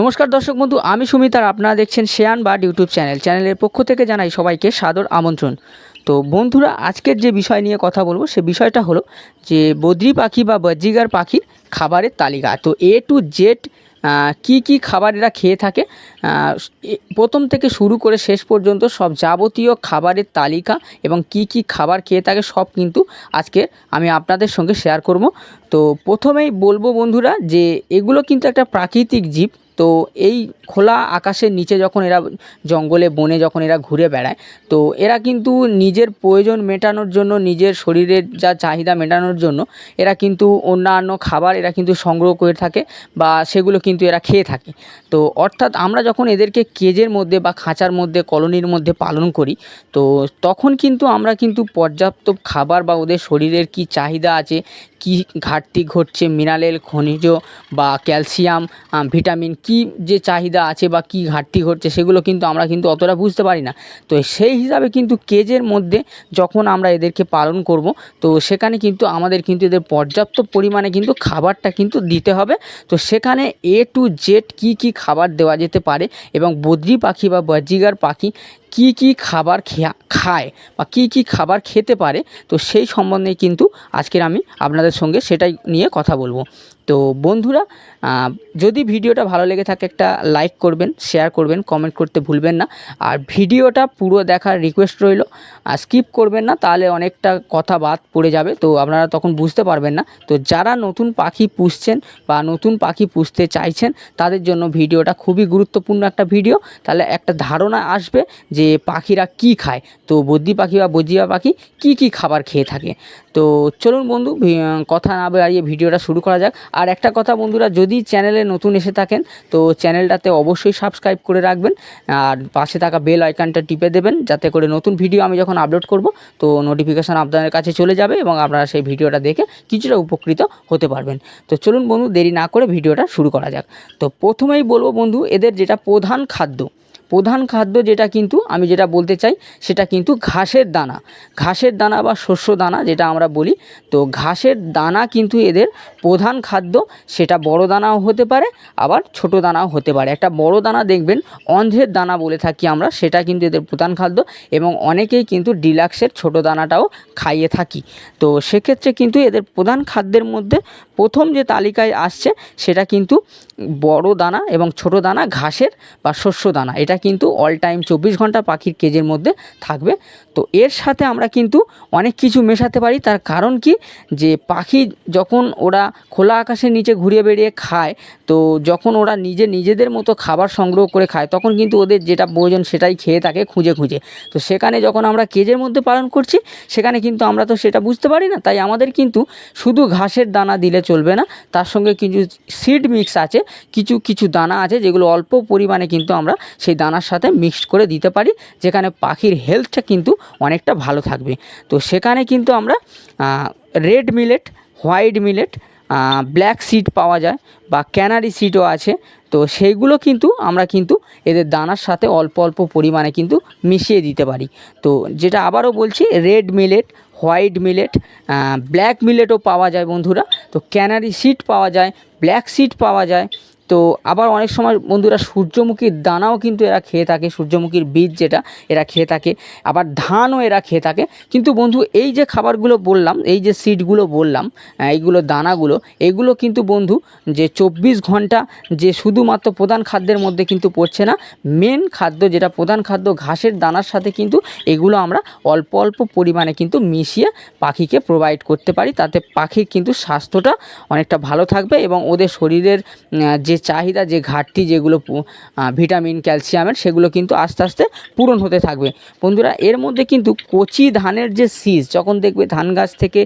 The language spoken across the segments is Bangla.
নমস্কার দর্শক বন্ধু, আমি সুমিত আর আপনারা দেখছেন শেয়ান বা ইউটিউব চ্যানেল। চ্যানেলের পক্ষ থেকে জানাই সবাইকে সাদর আমন্ত্রণ। তো বন্ধুরা, আজকের যে বিষয় নিয়ে কথা বলব, সে বিষয়টা হলো যে বদ্রি পাখি বা বজ্জিগার পাখির খাবারের তালিকা। তো এ টু জেড কি কি খাবার এরা খেয়ে থাকে প্রথম থেকে শুরু করে শেষ পর্যন্ত সব যাবতীয় খাবারের তালিকা এবং কি কি খাবার খেয়ে থাকে, সব কিন্তু আজকে আমি আপনাদের সঙ্গে শেয়ার করব। তো প্রথমেই বলব বন্ধুরা যে এগুলো কিন্তু একটা প্রাকৃতিক জীব তো এই খোলা আকাশের নিচে যখন এরা জঙ্গলে, বনে যখন এরা ঘুরে বেড়ায়, তো এরা কিন্তু নিজের প্রয়োজন মেটানোর জন্য, নিজের শরীরের যা চাহিদা মেটানোর জন্য, এরা কিন্তু অন্যান্য খাবার এরা কিন্তু সংগ্রহ করে থাকে বা সেগুলো কিন্তু এরা খেয়ে থাকে। তো অর্থাৎ আমরা যখন এদেরকে কেজের মধ্যে বা খাঁচার মধ্যে, কলোনির মধ্যে পালন করি, তো তখন কিন্তু আমরা কিন্তু পর্যাপ্ত খাবার বা ওদের শরীরের কি চাহিদা আছে, কি ঘাটতি ঘটছে, মিনারেল খনিজ বা ক্যালসিয়াম ভিটামিন কি যে চাহিদা আছে বা কি ঘাটতি ঘটছে সেগুলো কিন্তু আমরা কিন্তু অতটা বুঝতে পারি না। তো সেই হিসাবে কিন্তু কেজের মধ্যে যখন আমরা এদেরকে পালন করব, তো সেখানে কিন্তু আমাদের কিন্তু এদের পর্যাপ্ত পরিমাণে কিন্তু খাবারটা কিন্তু দিতে হবে। তো সেখানে এ টু জেড কি কি খাবার দেওয়া যেতে পারে এবং বদ্রি পাখি বা বজ্রিগার পাখি কি কি খাবার খেয়া বা কি কি খাবার খেতে পারে, তো সেই সম্বন্ধে কিন্তু আজকের আমি আপনাদের সঙ্গে সেটাই নিয়ে কথা বলব। তো বন্ধুরা যদি ভিডিওটা ভালো লেগে থাকে একটা লাইক করবেন, শেয়ার করবেন, কমেন্ট করতে ভুলবেন না। আর ভিডিওটা পুরো দেখার রিকোয়েস্ট রইল স্কিপ করবেন না, তাহলে অনেকটা কথা বাদ পড়ে যাবে, তো আপনারা তখন বুঝতে পারবেন না। তো যারা নতুন পাখি পুষছেন বা নতুন পাখি পুষতে চাইছেন, তাদের জন্য ভিডিওটা খুবই গুরুত্বপূর্ণ একটা ভিডিও। তাহলে একটা ধারণা আসবে যে পাখিরা কি খায়? তো বদ্যি পাখি বা বজিয়া পাখি কি কি খাবার খেয়ে থাকে? তো চলুন বন্ধু কথা না বাড়িয়ে ভিডিওটা শুরু করা যাক। আর একটা কথা বন্ধুরা, যদি চ্যানেলে নতুন এসে থাকেন, তো চ্যানেলটাতে অবশ্যই সাবস্ক্রাইব করে রাখবেন। আর পাশে থাকা বেল আইকনটা টিপে দেবেন, যাতে করে নতুন ভিডিও আমি যখন আপলোড করব, তো নোটিফিকেশান আপনাদের কাছে চলে যাবে এবং আপনারা সেই ভিডিওটা দেখে কিছুটা উপকৃত হতে পারবেন। তো চলুন বন্ধু, দেরি না করে ভিডিওটা শুরু করা যাক। তো প্রথমেই বলব বন্ধু, এদের যেটা প্রধান খাদ্য প্রধান খাদ্য যেটা কিন্তু, আমি যেটা বলতে চাই, সেটা কিন্তু ঘাসের দানা। ঘাসের দানা বা শস্য দানা যেটা আমরা বলি, তো ঘাসের দানা কিন্তু এদের প্রধান খাদ্য। সেটা বড় দানাও হতে পারে, আবার ছোট দানাও হতে পারে। একটা বড় দানা দেখবেন, অন্ধের দানা বলে থাকি আমরা, সেটা কিন্তু এদের প্রধান খাদ্য এবং অনেকেই কিন্তু ডিলাক্সের ছোট দানাটাও খাইয়ে থাকি। তো সেক্ষেত্রে কিন্তু এদের প্রধান খাদ্যের মধ্যে প্রথম যে তালিকায় আসছে সেটা কিন্তু বড় দানা এবং ছোট দানা, ঘাসের বা শস্য দানা। এটা কিন্তু অল টাইম চব্বিশ ঘণ্টা পাখির কেজের মধ্যে থাকবে। তো এর সাথে আমরা কিন্তু অনেক কিছু মেশাতে পারি। তার কারণ কি? যে পাখি যখন ওরা খোলা আকাশের নিচে ঘুরিয়ে বেরিয়ে খায়, তো যখন ওরা নিজে নিজেদের মতো খাবার সংগ্রহ করে খায়, তখন কিন্তু ওদের যেটা প্রয়োজন সেটাই খেয়ে থাকে খুঁজে খুঁজে। তো সেখানে যখন আমরা কেজের মধ্যে পালন করছি, সেখানে কিন্তু আমরা তো সেটা বুঝতে পারি না। তাই আমাদের কিন্তু শুধু ঘাসের দানা দিলে চলবে না। তার সঙ্গে কিছু সিড মিক্স আছে, কিছু কিছু দানা আছে, যেগুলো অল্প পরিমাণে কিন্তু আমরা সেই দানার সাথে মিক্সড করে দিতে পারি, যেখানে পাখির হেলথটা কিন্তু অনেকটা ভালো থাকবে। তো সেখানে কিন্তু আমরা red millet white millet black seed পাওয়া যায় বা ক্যানারি সিডও আছে। তো সেইগুলো কিন্তু আমরা কিন্তু এদের দানার সাথে অল্প অল্প পরিমাণে কিন্তু মিশিয়ে দিতে পারি। তো যেটা আবারও বলছি red millet white millet black মিলেটও পাওয়া যায় বন্ধুরা। তো ক্যানারি সিট পাওয়া যায়, ব্ল্যাক সিট পাওয়া যায়। তো আবার অনেক সময় বন্ধুরা সূর্যমুখীর দানাও কিন্তু এরা খেয়ে থাকে, সূর্যমুখীর বীজ যেটা, এরা খেয়ে থাকে, আবার ধানও এরা খেয়ে থাকে। কিন্তু বন্ধু, এই যে খাবারগুলো বললাম, এই যে সিডগুলো বললাম এইগুলো দানাগুলো, এগুলো কিন্তু বন্ধু, যে চব্বিশ ঘণ্টা যে শুধুমাত্র প্রধান খাদ্যের মধ্যে কিন্তু পড়ছে না মেন খাদ্য যেটা প্রধান খাদ্য, ঘাসের দানার সাথে কিন্তু এগুলো আমরা অল্প অল্প পরিমাণে কিন্তু মিশিয়ে পাখিকে প্রোভাইড করতে পারি। তাতে পাখির কিন্তু স্বাস্থ্যটা অনেকটা ভালো থাকবে এবং ওদের শরীরের যে চাহিদা, যে ঘাটতি যেগুলো ভিটামিন, ক্যালসিয়ামের, সেগুলো কিন্তু আস্তে আস্তে পূরণ হতে থাকবে। বন্ধুরা, এর মধ্যে কিন্তু কচি ধানের যে শীষ, যখন দেখবে ধান গাছ থেকে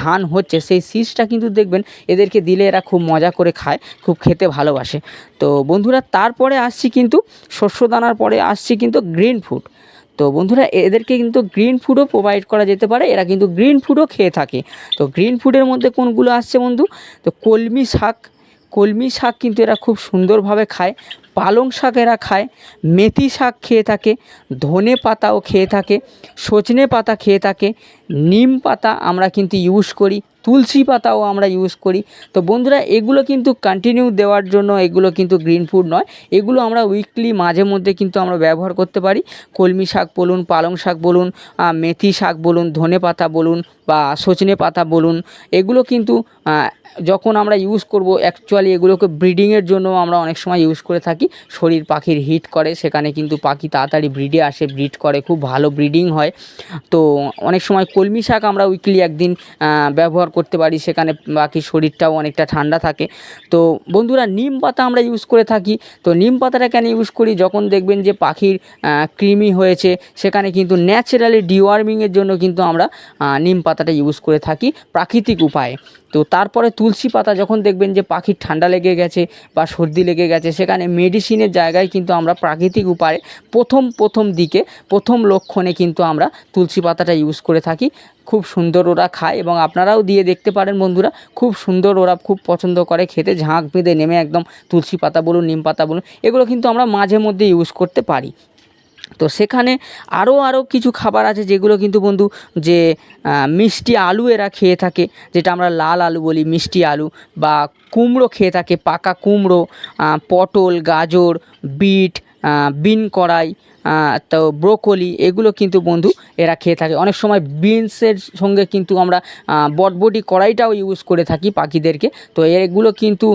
ধান হচ্ছে, সেই শীষটা কিন্তু দেখবেন এদেরকে দিলে এরা খুব মজা করে খায়, খুব খেতে ভালোবাসে। তো বন্ধুরা, তারপরে আসছি কিন্তু শস্য দানার পরে আসছি কিন্তু গ্রিন ফুড। তো বন্ধুরা, এদেরকে কিন্তু গ্রিন ফুডও প্রোভাইড করা যেতে পারে, এরা কিন্তু গ্রিন ফুডও খেয়ে থাকে। তো গ্রিন ফুডের মধ্যে কোনগুলো আসছে বন্ধু? তো কলমি শাক কলমি শাক কিন্তু এরা খুব সুন্দরভাবে খায়, পালং শাক এরা খায়, মেথি শাক খেয়ে থাকে, ধনে পাতাও খেয়ে থাকে, সজনে পাতা খেয়ে থাকে, নিম পাতা আমরা কিন্তু ইউজ করি। তুলসী পাতাও আমরা ইউজ করি। তো বন্ধুরা, এগুলো কিন্তু কন্টিনিউ দেওয়ার জন্য এগুলো কিন্তু গ্রিন ফুড নয়। এগুলো আমরা উইকলি মাঝে মধ্যে কিন্তু আমরা ব্যবহার করতে পারি। কলমি শাক বলুন, পালং শাক বলুন মেথি শাক বলুন, ধনে পাতা বলুন বা সজনে পাতা বলুন, এগুলো কিন্তু যখন আমরা ইউজ করব অ্যাকচুয়ালি এগুলোকে ব্রিডিংয়ের জন্য আমরা অনেক সময় ইউজ করে থাকি। শরীর পাখির হিট করে, সেখানে কিন্তু পাখি তাড়াতাড়ি ব্রিডে আসে ব্রিড করে, খুব ভালো ব্রিডিং হয়। তো অনেক সময় কলমি শাক আমরা উইকলি একদিন ব্যবহার করতে পারি, সেখানে বাকি শরীরটাও অনেকটা ঠান্ডা থাকে। তো বন্ধুরা, নিম পাতা আমরা ইউজ করে থাকি। তো নিম পাতাটা কেন ইউজ করি? যখন দেখবেন যে পাখির কৃমি হয়েছে, সেখানে কিন্তু ন্যাচারালি ডিওয়ার্মিংয়ের জন্য কিন্তু আমরা নিম পাতাটা ইউজ করে থাকি প্রাকৃতিক উপায়ে। তো তারপরে তুলসী পাতা যখন দেখবেন যে পাখির ঠান্ডা লেগে গেছে বা সর্দি লেগে গেছে, সেখানে মেডিসিনের জায়গায় কিন্তু আমরা প্রাকৃতিক উপায়ে প্রথম প্রথম দিকে, প্রথম লক্ষণে কিন্তু আমরা তুলসী পাতাটা ইউজ করে থাকি। খুব সুন্দর ওরা খায় এবং আপনারাও দিয়ে দেখতে পারেন বন্ধুরা, খুব সুন্দর ওরা খুব পছন্দ করে খেতে। ঝাঁক বেঁধে নেমে একদম তুলসী পাতা বলুন, নিম পাতা বলুন, এগুলো কিন্তু আমরা মাঝে মধ্যে ইউজ করতে পারি। তো সেখানে আরও আরও কিছু খাবার আছে যেগুলো কিন্তু বন্ধু যে মিষ্টি আলু এরা খেয়ে থাকে, যেটা আমরা লাল আলু বলি, মিষ্টি আলু বা কুমড়ো খেয়ে থাকে, পাকা কুমড়ো পটল, গাজর, বিট বিন কড়াই তো ব্রোকলি এগুলো কিন্তু বন্ধু এরা খেয়ে থাকে। অনেক সময় বিনসের সঙ্গে কিন্তু আমরা বটবটি কড়াইটাও ইউজ করে থাকি পাখিদেরকে। তো এগুলো কিন্তু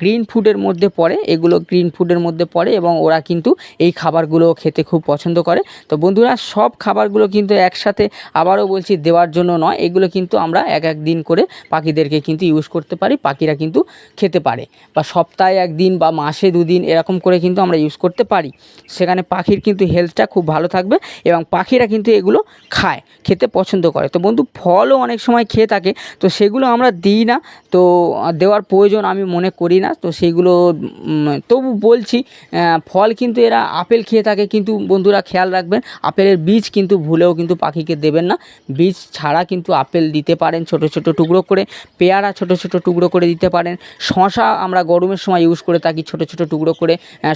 গ্রিন ফুডের মধ্যে পড়ে, এগুলো গ্রিন ফুডের মধ্যে পড়ে এবং ওরা কিন্তু এই খাবারগুলো খেতে খুব পছন্দ করে। তো বন্ধুরা, সব খাবারগুলো কিন্তু একসাথে আবারও বলছি দেওয়ার জন্য নয়, এগুলো কিন্তু আমরা এক এক দিন করে পাখিদেরকে কিন্তু ইউজ করতে পারি, পাখিরা কিন্তু খেতে পারে। বা সপ্তাহে একদিন বা মাসে দুদিন এরকম করে কিন্তু আমরা ইউজ করতে পারি। সেখানে পাখির কিন্তু হেলথটা খুব ভালো থাকবে এবং পাখিরা কিন্তু এগুলো খায়, খেতে পছন্দ করে। তো বন্ধু, ফলও অনেক সময় খেয়ে থাকে, তো সেগুলো আমরা দিই না, তো দেওয়ার প্রয়োজন আমি মনে করি না, তো সেইগুলো তবু বলছি ফল কিন্তু এরা আপেল খেয়ে থাকে, কিন্তু বন্ধুরা খেয়াল রাখবেন, আপেলের বীজ কিন্তু ভুলেও কিন্তু পাখিকে দেবেন না। বীজ ছাড়া কিন্তু আপেল দিতে পারেন ছোট ছোট টুকরো করে, পেয়ারা ছোট ছোট টুকরো করে দিতে পারেন শশা আমরা গরমের সময় ইউজ করে থাকি ছোট ছোট টুকরো করে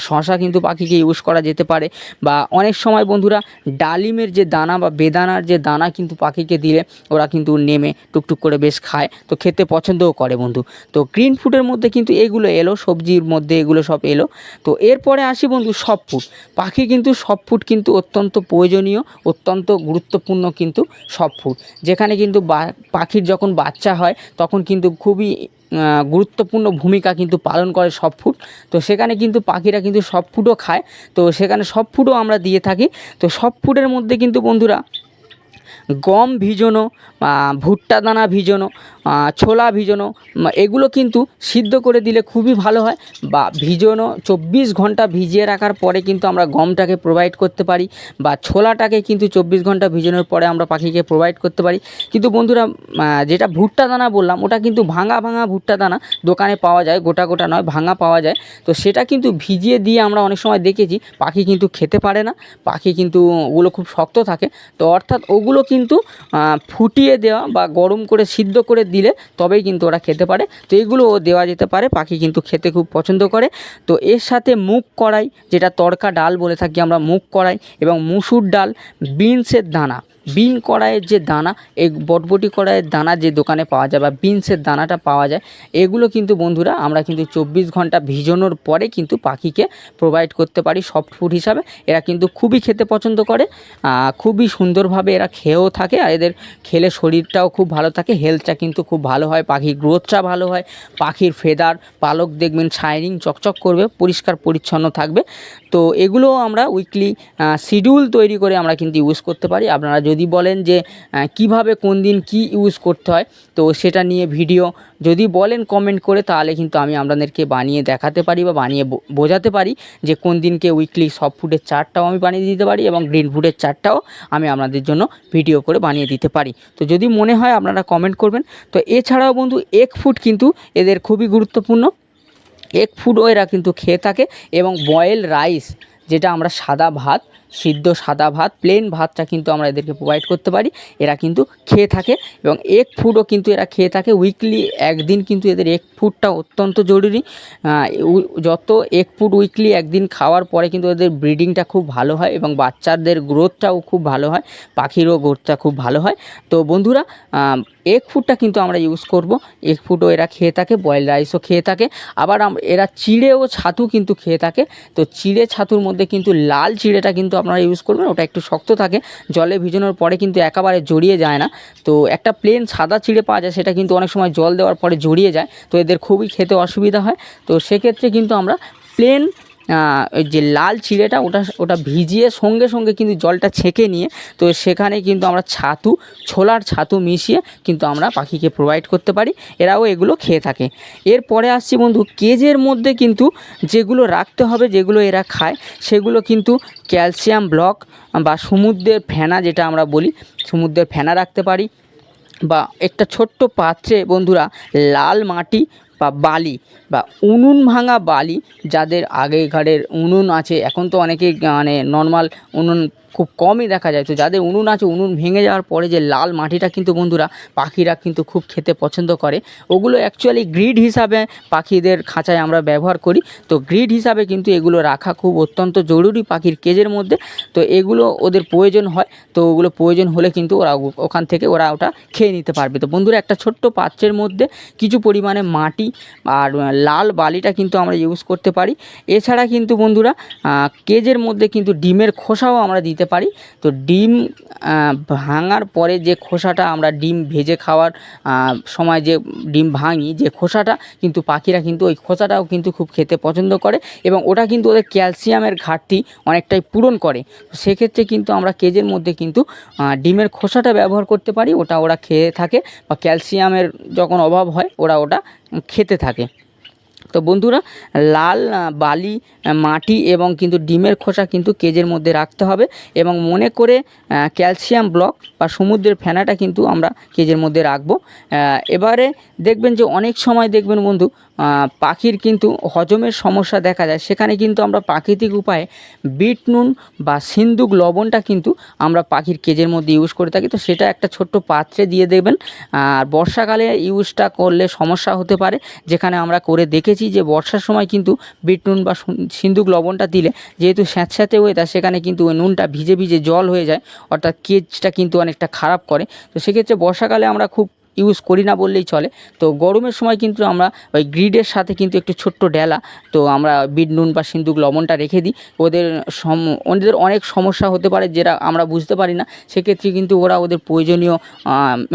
শশা কিন্তু পাখিকে ইউজ করা যেতে পারে, বা অনেক সময় বন্ধুরা ডালিমের যে দানা বা বেদানার যে দানা কিন্তু পাখিকে দিলে ওরা কিন্তু নেমে টুকটুক করে বেশ খায়। তো খেতে পছন্দও করে বন্ধু। তো গ্রিন ফুডের মধ্যে কিন্তু এগুলো এলো, সবজির মধ্যে এগুলো সব এলো। তো এরপরে আসি বন্ধু সব ফুড পাখি কিন্তু সব ফুড কিন্তু অত্যন্ত প্রয়োজনীয়, অত্যন্ত গুরুত্বপূর্ণ কিন্তু সব ফুড যেখানে কিন্তু পাখির যখন বাচ্চা হয়, তখন কিন্তু খুবই গুরুত্বপূর্ণ ভূমিকা কিন্তু পালন করে সব ফুড তো সেখানে কিন্তু পাখিরা কিন্তু সব ফুডও খায়। তো সেখানে সব ফুডও আমরা দিয়ে থাকি। তো সব ফুডের মধ্যে কিন্তু বন্ধুরা, গম ভিজোনো ভুট্টা দানা ভিজোনো ছোলা ভিজোনো এগুলো কিন্তু সিদ্ধ করে দিলে খুবই ভালো হয় বা ভিজোনো চব্বিশ ঘণ্টা ভিজিয়ে রাখার পরে কিন্তু আমরা গমটাকে প্রোভাইড করতে পারি বা ছোলাটাকে কিন্তু চব্বিশ ঘণ্টা ভিজানোর পরে আমরা পাখিকে প্রোভাইড করতে পারি। কিন্তু বন্ধুরা যেটা ভুট্টা দানা বললাম, ওটা কিন্তু ভাঙা ভাঙা ভুট্টা দানা দোকানে পাওয়া যায়, গোটা গোটা নয়, ভাঙা পাওয়া যায়। তো সেটা কিন্তু ভিজিয়ে দিয়ে আমরা অনেক সময় দেখেছি, পাখি কিন্তু খেতে পারে না, পাখি কিন্তু ওগুলো খুব শক্ত থাকে। তো অর্থাৎ ওগুলো কিন্তু ফুটিয়ে দেওয়া বা গরম করে সিদ্ধ করে দিলে তবেই কিন্তু ওরা খেতে পারে। তো এইগুলো দেওয়া যেতে পারে, পাখি কিন্তু খেতে খুব পছন্দ করে। তো এর সাথে মুগ কড়াই, যেটা তড়কা ডাল বলে থাকি আমরা, মুগ কড়াই এবং মুসুর ডাল, বিনসের দানা। বিন কড়াইয়ের যে দানা, এই বটবটি কড়াইয়ের দানা যে দোকানে পাওয়া যায় বা বিনসের দানাটা পাওয়া যায়, এগুলো কিন্তু বন্ধুরা আমরা কিন্তু চব্বিশ ঘণ্টা ভিজানোর পরে কিন্তু পাখিকে প্রোভাইড করতে পারি সফট ফুড হিসাবে। এরা কিন্তু খুবই খেতে পছন্দ করে খুবই সুন্দরভাবে এরা খেয়েও থাকে আর এদের খেলে শরীরটাও খুব ভালো থাকে হেলথটা কিন্তু খুব ভালো হয় পাখির গ্রোথটা ভালো হয়, পাখির ফেদার পালক দেখবেন শাইনিং চকচক করবে, পরিষ্কার পরিচ্ছন্ন থাকবে। তো এগুলো আমরা উইকলি শিডিউল তৈরি করে আমরা কিন্তু ইউজ করতে পারি। আপনারা যদি বলেন যে কীভাবে কোন দিন কি ইউজ করতে হয়, তো সেটা নিয়ে ভিডিও যদি বলেন কমেন্ট করে, তাহলে কিন্তু আমি আপনাদেরকে বানিয়ে দেখাতে পারি বা বানিয়ে বোঝাতে পারি যে কোন দিনকে উইকলি সব ফুডের চারটাও আমি বানিয়ে দিতে পারি এবং গ্রিন ফুডের চারটাও আমি আপনাদের জন্য ভিডিও করে বানিয়ে দিতে পারি। তো যদি মনে হয় আপনারা কমেন্ট করবেন। তো এছাড়াও বন্ধু এক ফুড কিন্তু এদের খুবই গুরুত্বপূর্ণ। এগ ফুডও এরা কিন্তু খেয়ে থাকে এবং বয়েল রাইস যেটা আমরা সাদা ভাত সিদ্ধ সাদা ভাত প্লেন ভাতটা কিন্তু আমরা এদেরকে প্রোভাইড করতে পারি। এরা কিন্তু খেয়ে থাকে এবং এক ফুডও কিন্তু এরা খেয়ে থাকে উইকলি একদিন কিন্তু এদের এক ফুডটা অত্যন্ত জরুরি। যত এক ফুড উইকলি একদিন খাওয়ার পরে কিন্তু এদের ব্রিডিংটা খুব ভালো হয় এবং বাচ্চাদের গ্রোথটাও খুব ভালো হয়, পাখিরও গ্রোথটা খুব ভালো হয়। তো বন্ধুরা এগ ফুডটা কিন্তু আমরা ইউজ করব। এগ ফুডও এরা খেয়ে থাকে বয়েল রাইসও খেয়ে থাকে। আবার এরা চিড়ে ও ছাতু কিন্তু খেয়ে থাকে। তো চিড়ে ছাতুর মধ্যে কিন্তু লাল চিড়েটা কিন্তু আপনারা ইউজ করবেন, ওটা একটু শক্ত থাকে, জলে ভিজানোর পরে কিন্তু একেবারে জড়িয়ে যায় না। তো একটা প্লেন সাদা চিড়ে পাওয়া যায়, সেটা কিন্তু অনেক সময় জল দেওয়ার পরে জড়িয়ে যায়, তো এদের খুবই খেতে অসুবিধা হয়। তো সেক্ষেত্রে কিন্তু আমরা প্লেন ওই যে লাল চিড়েটা ওটা ওটা ভিজিয়ে সঙ্গে সঙ্গে কিন্তু জলটা ছেঁকে নিয়ে, তো সেখানে কিন্তু আমরা ছাতু, ছোলার ছাতু মিশিয়ে কিন্তু আমরা পাখিকে প্রোভাইড করতে পারি, এরাও এগুলো খেয়ে থাকে। এরপরে আসছি বন্ধু, কেজের মধ্যে কিন্তু যেগুলো রাখতে হবে, যেগুলো এরা খায়, সেগুলো কিন্তু ক্যালসিয়াম ব্লক বা সমুদ্রের ফেনা যেটা আমরা বলি, সমুদ্রের ফেনা রাখতে পারি। বা একটা ছোট্ট পাত্রে বন্ধুরা লাল মাটি বা বালি বা উনুন ভাঙা বালি যাদের আগেকারের উনুন আছে। এখন তো অনেকেই মানে নর্মাল উনুন খুব কমই দেখা যায়। তো যাদের উনুন আছে, উনুন ভেঙে যাওয়ার পরে যে লাল মাটিটা কিন্তু বন্ধুরা, পাখিরা কিন্তু খুব খেতে পছন্দ করে। ওগুলো অ্যাকচুয়ালি গ্রিড হিসাবে পাখিদের খাঁচায় আমরা ব্যবহার করি। তো গ্রিড হিসাবে কিন্তু এগুলো রাখা খুব অত্যন্ত জরুরি পাখির কেজের মধ্যে। তো এগুলো ওদের প্রয়োজন হয়। তো ওগুলো প্রয়োজন হলে কিন্তু ওরা ওখান থেকে ওরা ওটা খেয়ে নিতে পারবে। তো বন্ধুরা, একটা ছোট্ট পাত্রের মধ্যে কিছু পরিমাণে মাটি আর লাল বালিটা কিন্তু আমরা ইউজ করতে পারি। এছাড়া কিন্তু বন্ধুরা কেজের মধ্যে কিন্তু ডিমের খোসাও আমরা দিতে পারি। তো ডিম ভাঙার পরে যে খোসাটা আমরা ডিম ভেজে খাওয়ার সময় যে ডিম ভাঙি যে খোসাটা, কিন্তু পাখিরা কিন্তু ওই খোসাটাও কিন্তু খুব খেতে পছন্দ করে এবং ওটা কিন্তু ওদের ক্যালসিয়ামের ঘাটতি অনেকটাই পূরণ করে। সেক্ষেত্রে কিন্তু আমরা কেজের মধ্যে কিন্তু ডিমের খোসাটা ব্যবহার করতে পারি। ওটা ওরা খেয়ে থাকে বা ক্যালসিয়ামের যখন অভাব হয়, ওরা ওটা খেতে থাকে। তো বন্ধুরা, লাল বালি মাটি এবং কিন্তু ডিমের খোসা কিন্তু কেজের মধ্যে রাখতে হবে এবং মনে করে ক্যালসিয়াম ব্লক বা সমুদ্রের ফেনাটা কিন্তু আমরা কেজের মধ্যে রাখব। এবারে দেখবেন যে অনেক সময় দেখবেন বন্ধু পাখির কিন্তু হজমের সমস্যা দেখা যায়। সেখানে কিন্তু আমরা প্রাকৃতিক উপায়ে বিট নুন বা সিন্দুক লবণটা কিন্তু আমরা পাখির কেজের মধ্যে ইউজ করে থাকি। তো সেটা একটা ছোট্ট পাত্রে দিয়ে দেবেন। আর বর্ষাকালে ইউজটা করলে সমস্যা হতে পারে। যেখানে আমরা করে দেখেছি যে বর্ষার সময় কিন্তু বিট নুন বা সিন্দুক লবণটা দিলে যেহেতু স্যাঁতস্যাঁতে ওয়েদার সেখানে কিন্তু ওই নুনটা ভিজে ভিজে জল হয়ে যায়। অর্থাৎ কেজটা কিন্তু অনেকটা খারাপ করে। তো সেক্ষেত্রে বর্ষাকালে আমরা খুব ইউজ করি না বললেই চলে। তো গরমের সময় কিন্তু আমরা ওই গ্রিডের সাথে কিন্তু একটু ছোট্ট ডেলা, তো আমরা বিট, নুন বা সিন্দুক, লবণটা রেখে দিই। ওদের সম, ওদের অনেক সমস্যা হতে পারে যেটা আমরা বুঝতে পারি না। সেক্ষেত্রে কিন্তু ওরা ওদের প্রয়োজনীয়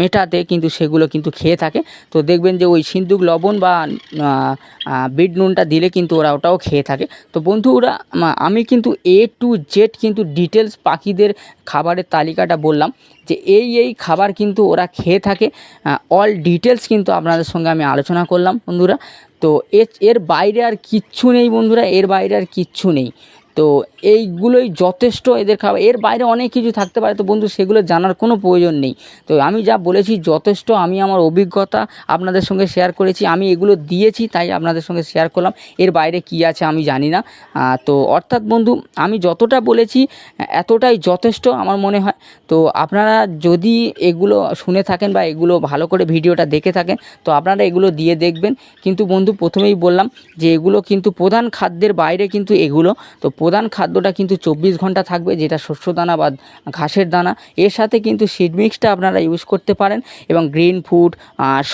মেটাতে কিন্তু সেগুলো কিন্তু খেয়ে থাকে। তো দেখবেন যে ওই সিন্দুক, লবণ বা বিট, নুনটা দিলে কিন্তু ওরা ওটাও খেয়ে থাকে। তো বন্ধুরা আমি কিন্তু এ টু জেড কিন্তু ডিটেলস পাখিদের খাবারের তালিকাটা বললাম। যে এই এই খাবার কিন্তু ওরা খেয়ে থাকে। অল ডিটেলস কিন্তু আপনাদের সঙ্গে আমি আলোচনা করলাম বন্ধুরা। তো এর বাইরে আর কিচ্ছু নেই বন্ধুরা, এর বাইরে আর কিচ্ছু নেই। তো এইগুলোই যথেষ্ট এদের খাবার। এর বাইরে অনেক কিছু থাকতে পারে, তো বন্ধু সেগুলো জানার কোনো প্রয়োজন নেই। তো আমি যা বলেছি যথেষ্ট, আমি আমার অভিজ্ঞতা আপনাদের সঙ্গে শেয়ার করেছি, আমি এগুলো দিয়েছি তাই আপনাদের সঙ্গে শেয়ার করলাম। এর বাইরে কি আছে আমি জানি না। তো অর্থাৎ বন্ধু, আমি যতটা বলেছি, এতটাই যথেষ্ট আমার মনে হয়। তো আপনারা যদি এগুলো শুনে থাকেন বা এগুলো ভালো করে ভিডিওটা দেখে থাকেন, তো আপনারা এগুলো দিয়ে দেখবেন। কিন্তু বন্ধু, প্রথমেই বললাম যে এগুলো কিন্তু প্রধান খাদ্যের বাইরে কিন্তু এগুলো। তো প্রধান খাদ্যটা কিন্তু চব্বিশ ঘণ্টা থাকবে, যেটা শস্য দানা বা ঘাসের দানা। এর সাথে কিন্তু সিড মিক্সটা আপনারা ইউজ করতে পারেন এবং গ্রিন ফুড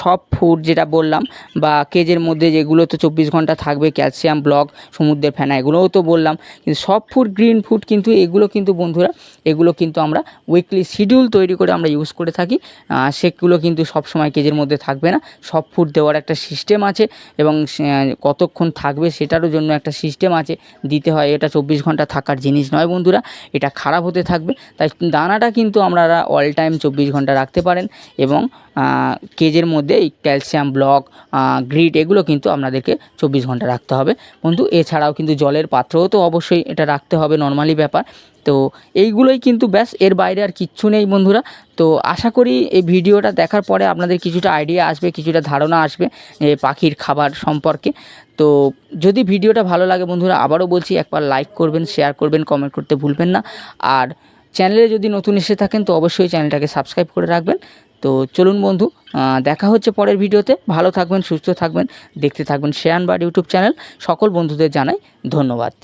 সব ফুড যেটা বললাম বা কেজের মধ্যে যেগুলো তো চব্বিশ ঘণ্টা থাকবে ক্যালসিয়াম ব্লক সমুদ্রের ফেনা, এগুলোও তো বললাম। কিন্তু সব ফুড গ্রিন ফুড কিন্তু এগুলো কিন্তু বন্ধুরা, এগুলো কিন্তু আমরা উইকলি শিডিউল তৈরি করে আমরা ইউজ করে থাকি। সেগুলো কিন্তু সব সময় কেজের মধ্যে থাকবে না। সব ফুড দেওয়ার একটা সিস্টেম আছে এবং কতক্ষণ থাকবে সেটারও জন্য একটা সিস্টেম আছে, দিতে হয়, এটা চব্বিশ ঘণ্টা থাকার জিনিস নয় বন্ধুরা, এটা খারাপ হতে থাকবে। তাই দানাটা কিন্তু আপনারা অল টাইম চব্বিশ ঘণ্টা রাখতে পারেন এবং কেজের মধ্যে এই ক্যালসিয়াম ব্লক গ্রিড এগুলো কিন্তু আপনাদেরকে চব্বিশ ঘণ্টা রাখতে হবে। বন্ধু, এছাড়াও কিন্তু জলের পাত্রও তো অবশ্যই এটা রাখতে হবে নর্মালি ব্যাপার। তো এইগুলোই কিন্তু ব্যাস, এর বাইরে আর কিচ্ছু নেই বন্ধুরা। তো আশা করি এই ভিডিওটা দেখার পরে আপনাদের কিছুটা আইডিয়া আসবে, কিছুটা ধারণা আসবে পাখির খাবার সম্পর্কে। তো যদি ভিডিওটা ভালো লাগে বন্ধুরা, আবারও বলছি, একবার লাইক করবেন শেয়ার করবেন কমেন্ট করতে ভুলবেন না। আর চ্যানেলে যদি নতুন এসে থাকেন, তো অবশ্যই চ্যানেলটাকে সাবস্ক্রাইব করে রাখবেন। তো চলুন বন্ধু দেখা হচ্ছে পরের ভিডিওতে। ভালো থাকবেন, সুস্থ থাকবেন, দেখতে থাকবেন শেয়ান বার্ড ইউটিউব চ্যানেল সকল বন্ধুদের জানাই ধন্যবাদ।